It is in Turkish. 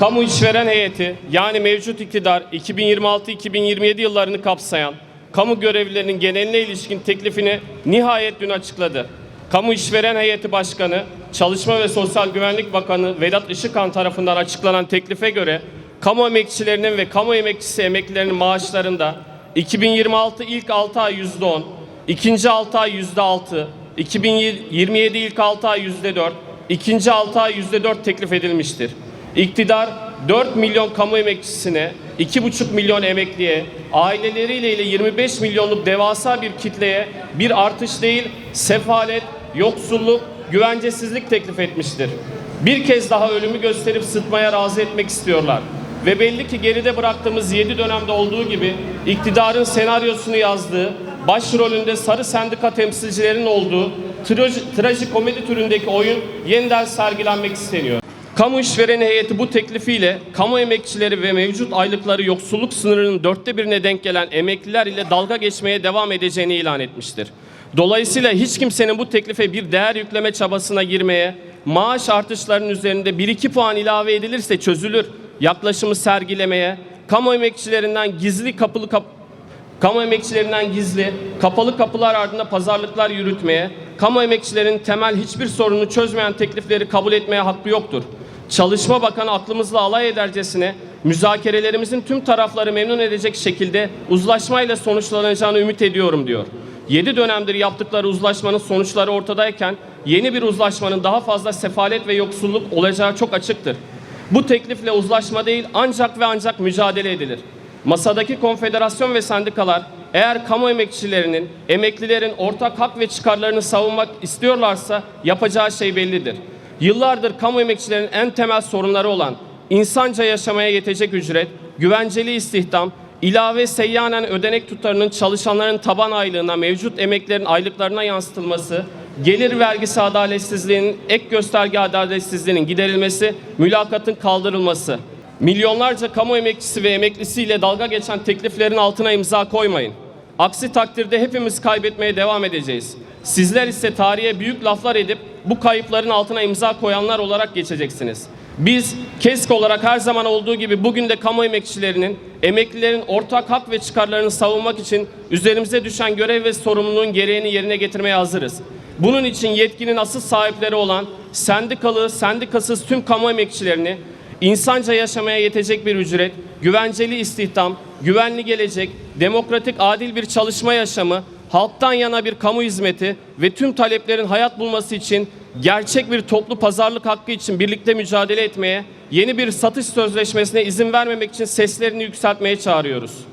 Kamu işveren heyeti yani mevcut iktidar 2026-2027 yıllarını kapsayan kamu görevlilerinin geneline ilişkin teklifini nihayet dün açıkladı. Kamu işveren heyeti başkanı, Çalışma ve Sosyal Güvenlik Bakanı Vedat Işıkhan tarafından açıklanan teklife göre kamu emekçilerinin ve kamu emekçisi emeklilerinin maaşlarında 2026 ilk 6 ay %10, ikinci 6 ay %6, 2027 ilk 6 ay %4, ikinci 6 ay %4 teklif edilmiştir. İktidar 4 milyon kamu emekçisine, 2,5 milyon emekliye, aileleriyle ile 25 milyonluk devasa bir kitleye bir artış değil, sefalet, yoksulluk, güvencesizlik teklif etmiştir. Bir kez daha ölümü gösterip sıtmaya razı etmek istiyorlar. Ve belli ki geride bıraktığımız 7 dönemde olduğu gibi iktidarın senaryosunu yazdığı, başrolünde sarı sendika temsilcilerinin olduğu traji, trajikomedi türündeki oyun yeniden sergilenmek isteniyor. Kamu işveren heyeti bu teklifiyle kamu emekçileri ve mevcut aylıkları yoksulluk sınırının dörtte birine denk gelen emekliler ile dalga geçmeye devam edeceğini ilan etmiştir. Dolayısıyla hiç kimsenin bu teklife bir değer yükleme çabasına girmeye, maaş artışlarının üzerinde 1-2 puan ilave edilirse çözülür yaklaşımı sergilemeye, kamu emekçilerinden gizli kapılı kap kamu emekçilerinden gizli, kapalı kapılar ardında pazarlıklar yürütmeye, kamu emekçilerinin temel hiçbir sorunu çözmeyen teklifleri kabul etmeye hakkı yoktur. Çalışma Bakanı aklımızla alay edercesine müzakerelerimizin tüm tarafları memnun edecek şekilde uzlaşmayla sonuçlanacağını ümit ediyorum diyor. 7 dönemdir yaptıkları uzlaşmanın sonuçları ortadayken yeni bir uzlaşmanın daha fazla sefalet ve yoksulluk olacağı çok açıktır. Bu teklifle uzlaşma değil ancak ve ancak mücadele edilir. Masadaki konfederasyon ve sendikalar eğer kamu emekçilerinin, emeklilerin ortak hak ve çıkarlarını savunmak istiyorlarsa yapacağı şey bellidir. Yıllardır kamu emekçilerinin en temel sorunları olan insanca yaşamaya yetecek ücret, güvenceli istihdam, ilave seyyanen ödenek tutarının çalışanların taban aylığına, mevcut emeklerin aylıklarına yansıtılması, gelir vergisi adaletsizliğinin, ek gösterge adaletsizliğinin giderilmesi, mülakatın kaldırılması. Milyonlarca kamu emekçisi ve emeklisiyle dalga geçen tekliflerin altına imza koymayın. Aksi takdirde hepimiz kaybetmeye devam edeceğiz. Sizler ise tarihe büyük laflar edip bu kayıpların altına imza koyanlar olarak geçeceksiniz. Biz KESK olarak her zaman olduğu gibi bugün de kamu emekçilerinin, emeklilerin ortak hak ve çıkarlarını savunmak için üzerimize düşen görev ve sorumluluğun gereğini yerine getirmeye hazırız. Bunun için yetkinin asıl sahipleri olan sendikalı, sendikasız tüm kamu emekçilerini insanca yaşamaya yetecek bir ücret, güvenceli istihdam, güvenli gelecek, demokratik adil bir çalışma yaşamı, halktan yana bir kamu hizmeti ve tüm taleplerin hayat bulması için gerçek bir toplu pazarlık hakkı için birlikte mücadele etmeye, yeni bir satış sözleşmesine izin vermemek için seslerini yükseltmeye çağırıyoruz.